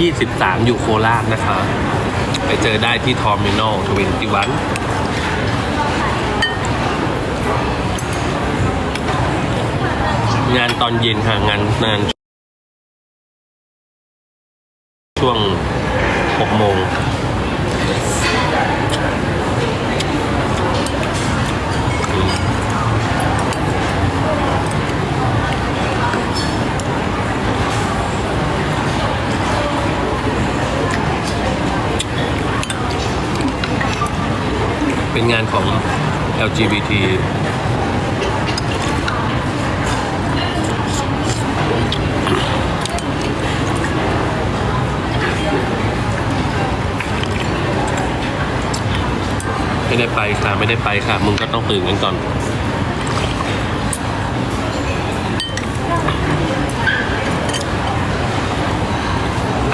23 อยู่โคราชนะคะ ไปเจอได้ที่ทอร์มินอลทเวนตี้วันงานตอนเย็นค่ะ งานงานช่วง6โมง เป็นงานของ LGBT ไม่ได้ไปค่ะ ไม่ได้ไปค่ะ มึงก็ต้องตื่นกันก่อน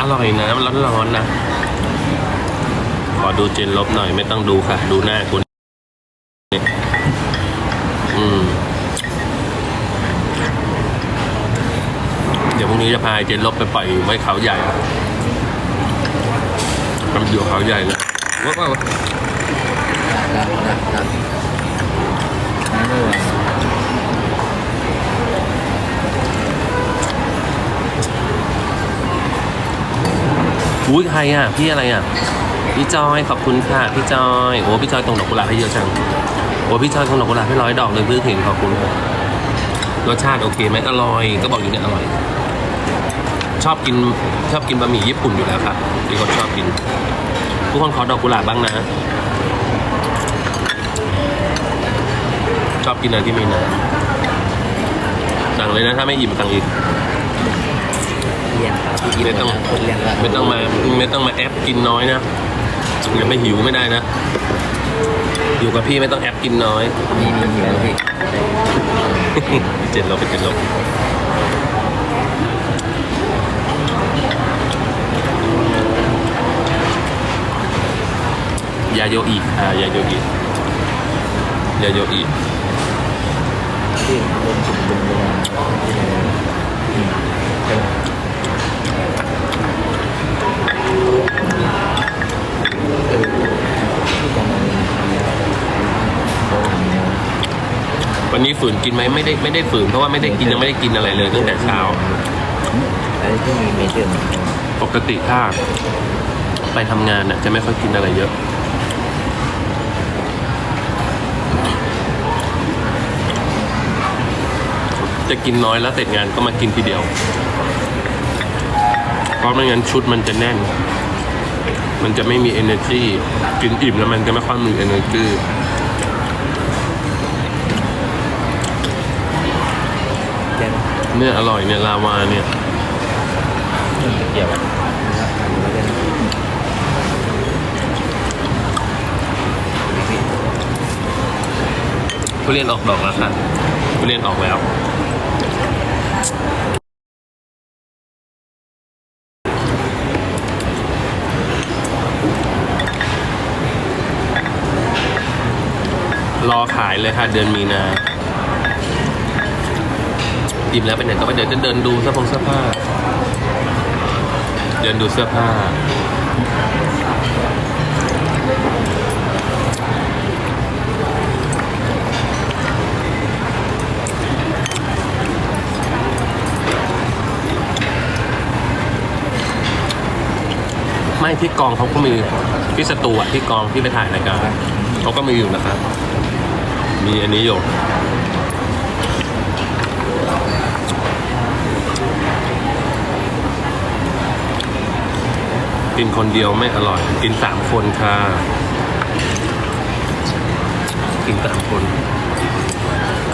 อร่อยนะร้อนๆนะ อดูเจนลบหน่อยไม่ต้องดูค่ะ ดูหน้าคุณเนี่ยอืมเดี๋ยวพรุ่งนี้จะพาเจนลบไปปล่อยไว้เขาใหญ่ทำอยู่เขาใหญ่เลยว้าวครับครับครับไม่รู้อะอุ้ยใครอะ พี่อะไรอะ พี่จอยขอบคุณค่ะพี่จอยโอ้พี่จอยตรงดอกกุหลาบให้เยอะจังโอ้พี่จอยตรงดอกกุหลาบให้ร้อยดอกเลยเพิ่งเห็นขอบคุณค่ะรสชาติโอเคไหมอร่อย ก็บอกอยู่เนี่ยอร่อย ชอบกินชอบกินบะหมี่ญี่ปุ่นอยู่แล้วครับที่เขาชอบกินทุกคนขอดอกกุหลาบบ้างนะ ชอบกินอะไรที่มีน้ำสั่งเลยนะถ้าไม่อิ่มสั่งอีกเรียนครับพี่ไม่ต้องคนเรียนครับไม่ต้องมาไม่ต้องมาแอปกินน้อยนะอ ย่าไปหิวไม่ได้นะ อยู่กับพี่ไม่ต้องแอปกินน้อยมีมีหิวพี่เจ็ดลบไปเจ็ดลบยาโยอิอ่ายาโยอิยาโยอิพี่ลงถึงลงเลยอื วันนี้ฝืนกินไหมไม่ได้ไม่ได้ฝืนเพราะว่าไม่ได้กินยังไม่ได้กินอะไรเลยตั้งแต่เช้าอะไรที่มีเมเจอร์ปกติถ้าไปทำงานน่ะ จะไม่ค่อยกินอะไรเยอะ จะกินน้อยแล้วเสร็จงานก็มากินทีเดียว เพราะไม่งั้นชุดมันจะแน่น มันจะไม่มี energy กินอิ่มแล้วมันจะไม่ค่อยมี energy แจ้ง เนี่ยอร่อยเนี่ยลาวาเนี่ยเกี่ยวกับแล้วกันทุเรียนออกดอกแล้วค่ะทุเรียนออกแล้วรอขายเลยค่ะเดือนมีนา อิ่มแล้วไปไหนก็ไปเดี๋ยวจะเดินดูเสื้อผงเสื้อผ้า เดินดูเสื้อผ้า ไม่ที่กองเขาก็มีที่สตูอะที่กองที่ไปถ่ายรายการเขาก็มีอยู่นะครับ มีอันนี้อยู่ กินคนเดียวไม่อร่อย กินสามคนค่ะ กินสามคน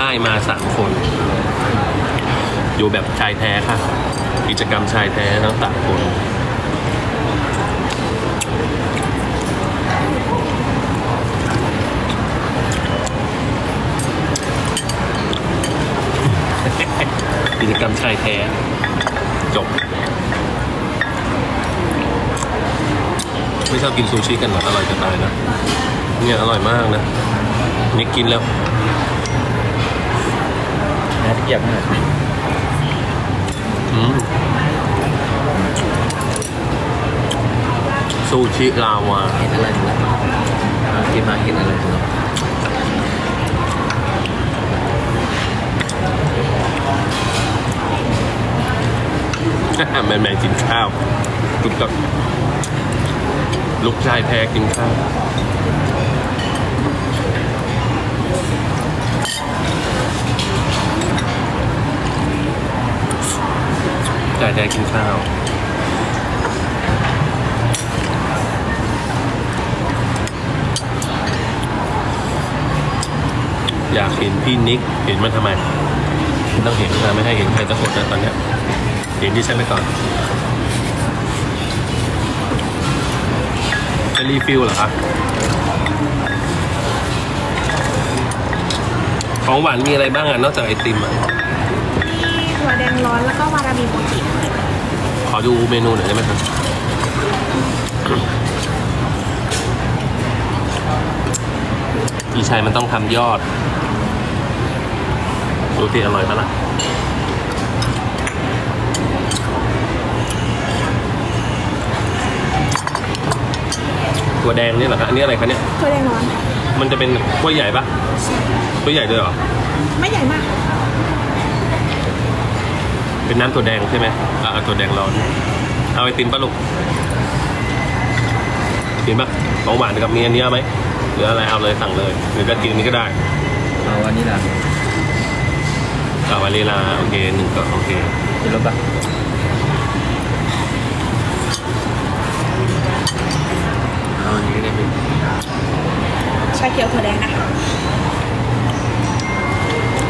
อ้ายมาสามคน อยู่แบบชายแท้ค่ะ กิจกรรมชายแท้ทั้งสามคนกิจกรรมชายแท้ จบ ไม่ชอบกินซูชิกันเหรออร่อยจะตายนะเนี่ยอร่อยมากนะนี่กินแล้วนะที่เกี่ยวกับอืมซูชิลาวาเห็นอะไรหมดแล้วอ่าที่มาเห็นอะไรหมดแล้วแม่แม่กินข้าวกุบกับ ลูกชายแพ้กินข้าวชายแท้กินข้าวอยากเห็นพี่นิก เห็นมันทำไม ต้องเห็นนะไม่ให้เห็นใครสักคนนะตอนนี้เห็นที่ฉันไปก่อน จะรีฟิลเหรอครับ ของหวานมีอะไรบ้างอะ นอกจากไอติมอะ มีถั่วแดงร้อนแล้วก็วาราบิโมจิขอดูเมนูหน่อยได้ไหมครับอีชัยมันต้องทำยอด ดูที่อร่อยปะล่ะ วแดงนี่เหรอคะอันนี้อะไรคะเนี่ยถั่วแดงร้อน มันจะเป็นกล้วยใหญ่ปะกล้วยใหญ่ด้วยเหรอไม่ใหญ่มาก เป็นน้ำถั่วแดงใช่ไหมอ่าเอาถั่วแดงร้อน เอาไอติมปะลูกกินปะของหวานกับมีอันเนี้ยไหมหรืออะไรเอาเลยสั่งเลยหรือก็กินอันนี้ก็ได้เอาอันนี้นะเอาวานิลาโอเคหนึ่งก็โอเคจะลบปะ เอาอันนี้ก็ได้พี่ชาเขียวถั่วแดงนะคะ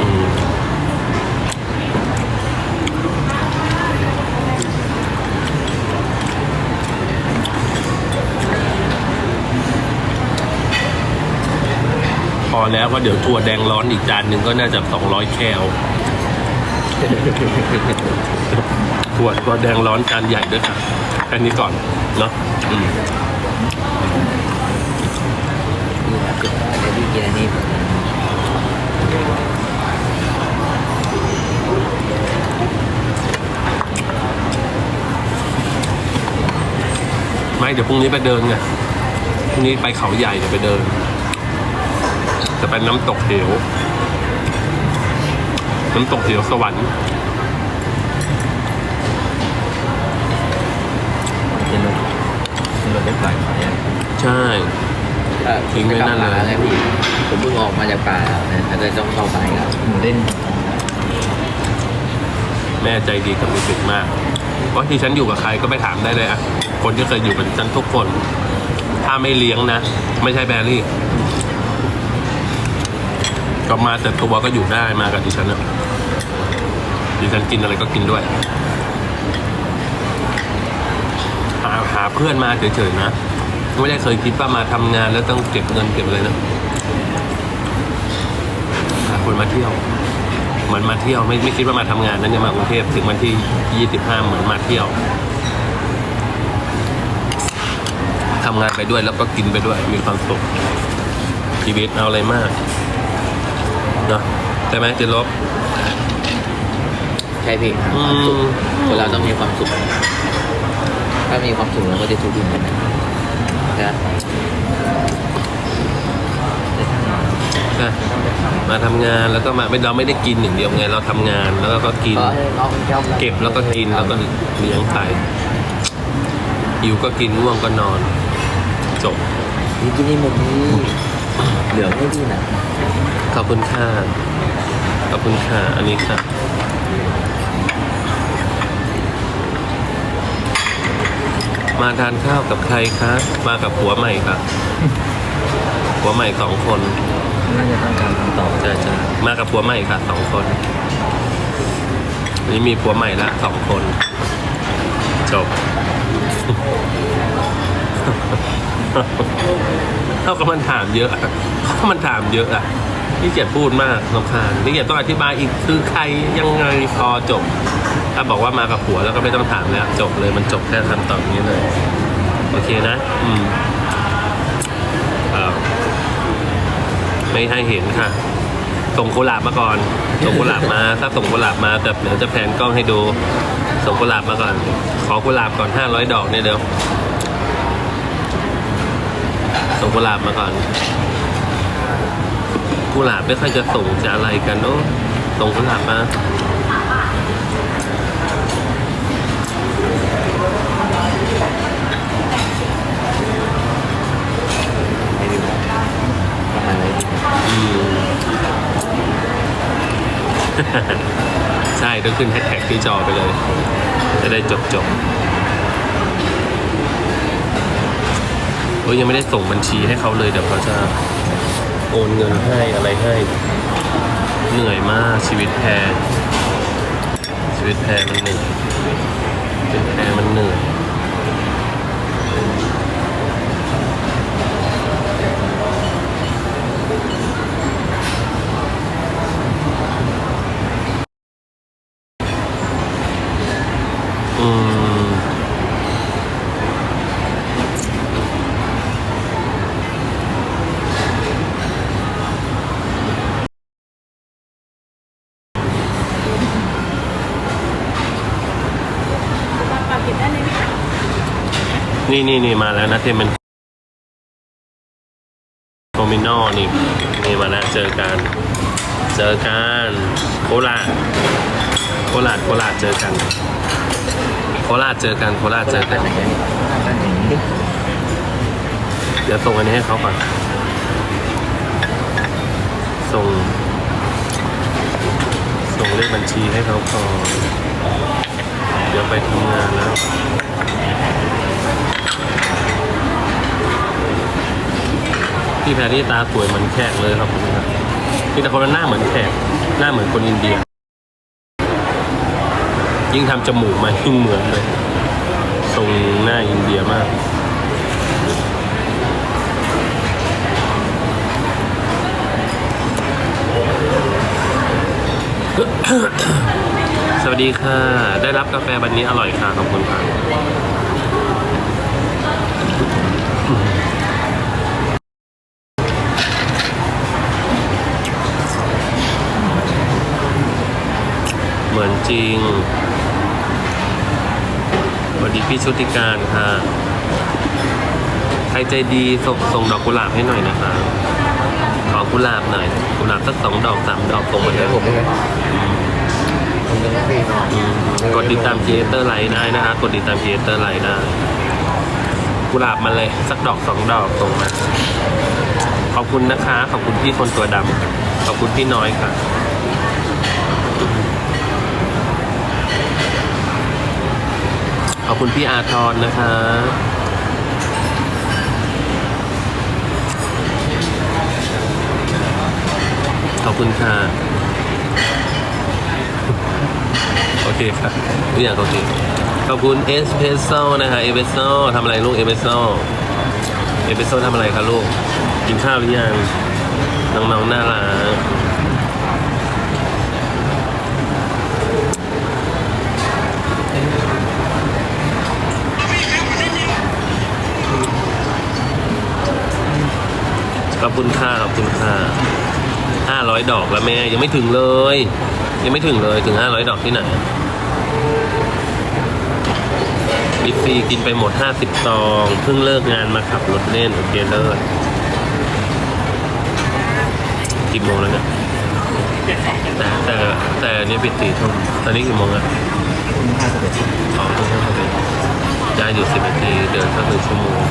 อืมพอแล้วก็เดี๋ยวถั่วแดงร้อนอีกจานหนึ่งก็น่าจะสองร้อยแคลถั่วถั่วแดงร้อนจานใหญ่ด้วยค่ะแค่นี้ก่อนเนาะ อืมนี่นะคือเดี๋ยวพี่กินอันนี้ไม่เดี๋ยวพรุ่งนี้ไปเดินไงพรุ่งนี้ไปเขาใหญ่เดี๋ยวไปเดิน จะไปน้ำตกเหว น้ำตกเหวสวรรค์จะลบจะลบได้ปล่อยขอเนี่ยใช่ ทิ้งไว้นั่นเลยไงพี่ผมเพิ่งออกมาจากป่าเนี่ยแล้วก็ต้องเข้าไปครับหนูเล่นแม่ใจดีกับเด็กๆมากเพราะที่ฉันอยู่กับใครก็ไปถามได้เลยอะคนที่เคยอยู่กับฉันทุกคน ถ้าไม่เลี้ยงนะ ไม่ใช่แบรี่ก็มาแต่ตัวก็อยู่ได้มากับดิฉันอะดิฉันกินอะไรก็กินด้วย หาหาเพื่อนมาเฉยๆนะ ไม่ได้เคยคิดว่ามาทำงานแล้วต้องเก็บเงินเก็บอะไรนะหาคนมาเที่ยวเหมือนมาเที่ยวไม่ไม่คิดว่ามาทำงานนั้นเนี่ยมากรุงเทพถึงวันที่ยี่สิบห้าเหมือนมาเที่ยวทำงานไปด้วยแล้วก็กินไปด้วยมีความสุขชีวิตเอาอะไรมากเนาะใช่ไหมเจลบใช่พี่ความสุขคนเราต้องมีความสุข ถ้ามีความสุขเราก็จะทุกข์อยู่นะ นะใช่มาทำงานแล้วก็มาไม่เราไม่ได้กินอย่างเดียวไงเราทำงานแล้วก็กิน ก็น้องชอบเก็บแล้วก็กินแล้วก็เลี้ยงไปหิวก็กินง่วงก็นอน จบ นี่กินนี่หมดนี้เหลือไม่ดีนะ ขอบคุณค่ะ ขอบคุณค่ะ อันนี้ค่ะ มาทานข้าวกับใครคะ มากับผัวใหม่ค่ะ ผัวใหม่สองคน น่าจะต้องการคำตอบใช่ใช่มากับผัวใหม่ค่ะสองคนอันนี้มีผัวใหม่ละสองคน จบ เท่ากับมันถามเยอะอะเพราะมันถามเยอะอะพี่เกียรพูดมากลำคาญพี่เกียรต้องอธิบายอีกคือใครยังไงพอจบ ถ้าบอกว่ามากับผัวแล้วก็ไม่ต้องถามแล้วจบเลยมันจบแค่คำตอบนี้เลย โอเคนะ อืมเอ่อไม่ให้เห็นค่ะ ส่งกุหลาบมาก่อน ส่งกุหลาบมา ถ้าส่งกุหลาบมาแต่เดี๋ยวจะแผนกล้องให้ดู ส่งกุหลาบมาก่อน ขอกุหลาบก่อนห้าร้อยดอกเนี่ยเดี๋ยว ส่งกุหลาบมาก่อนกุหลาบไม่ค่อยจะส่งจะอะไรกันเนาะส่งกุหลาบมา ไม่ดีนะประมาณนี้ อืม ใช่ต้องขึ้นแฮชแท็กที่จอไปเลย จะได้จบจบเอ้ยยังไม่ได้ส่งบัญชีให้เขาเลย เดี๋ยวเขาจะโอนเงินให้อะไรให้ เหนื่อยมากชีวิตแพรชีวิตแพรมันเหนื่อยชีวิตแพรมันเหนื่อย อืมนี่นี่นี่มาแล้วนะเทมเป็นโทมินอลนี่นี่มาแล้วเจอกัน เจอกันโคราชโคราชโคราชเจอกัน โคราชเจอกันโคราชเจอกัน เดี๋ยวส่งอันนี้ให้เขาก่อน ส่ง ส่งเลขบัญชีให้เขาก่อน เดี๋ยวไปทำงานแล้วพี่แพรรี่ตาสวยเหมือนแขกเลยครับผมครับพี่แต่คนหน้าเหมือนแขก หน้าเหมือนคนอินเดีย ยิ่งทำจมูกมายิ่งเหมือนเลยทรงหน้าอินเดียมากสวัสดีค่ะ ได้รับกาแฟวันนี้อร่อยค่ะ ขอบคุณค่ะ เหมือนจริง ดีพี่ชุติการค่ะ ใครใจดีส่งส่งดอกกุหลาบให้หน่อยนะคะ ขอกุหลาบหน่อย กุหลาบสักสองดอกสามดอกส่งมาเลยผมได้ไหมผมยังไม่ฟรีเนาะอืมกดติดตามครีเอเตอร์ไลน์ได้นะคะ กดติดตามครีเอเตอร์ไลน์ได้ กุหลาบมาเลย สักดอกสองดอกส่งมา ขอบคุณนะคะ ขอบคุณพี่คนตัวดำขอบคุณพี่น้อยค่ะ ขอบคุณพี่อาทรนะคะ ขอบคุณค่ะ โอเคครับทุกอย่างโอเค ขอบคุณเอสเพรสโซ่นะคะเอสเพรสโซ่ทำอะไรลูกเอสเพรสโซ่เอสเพรสโซ่ทำอะไรคะลูก กินข้าวหรือยัง น้องๆน่ารัก ขอบคุณค่ะขอบคุณค่ะห้าร้อยดอกแล้วแม่ยังไม่ถึงเลย ยังไม่ถึงเลยถึงห้าร้อยดอกที่ไหนบิ๊กซีกินไปหมด50ซองเพิ่งเลิกงานมาขับรถเล่นโอเคเลิศกี่โมงแล้วเนี่ยแต่แต่แต่เนี่ยปิดสี่ทุ่มตอนนี้กี่โมงอะอ๋อทุ่มห้าสิบย้ายอยู่สิบนาทีเดินสักหนึ่งชั่วโมง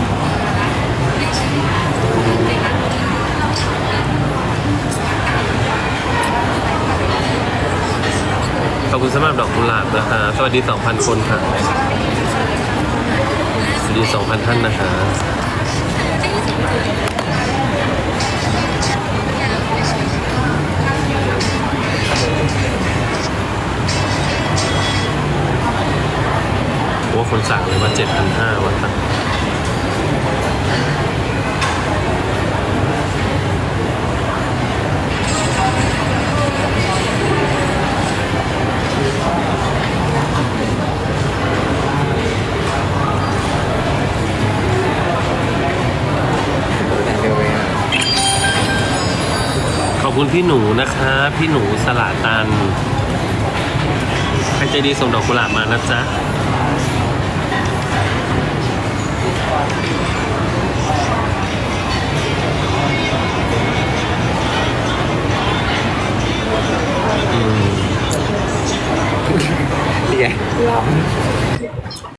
ขอบคุณสำหรับดอกกุหลาบนะคะสวัสดี 2,000 คนค่ะ สวัสดี 2,000 ท่านนะคะโอ้คนสั่งเลยว่า7,500วันค่ะแต่ง ขอบคุณพี่หนูนะคะ พี่หนูสลาตันใครจดีส่งดอกกุหลาบมานะจ๊ะเรียก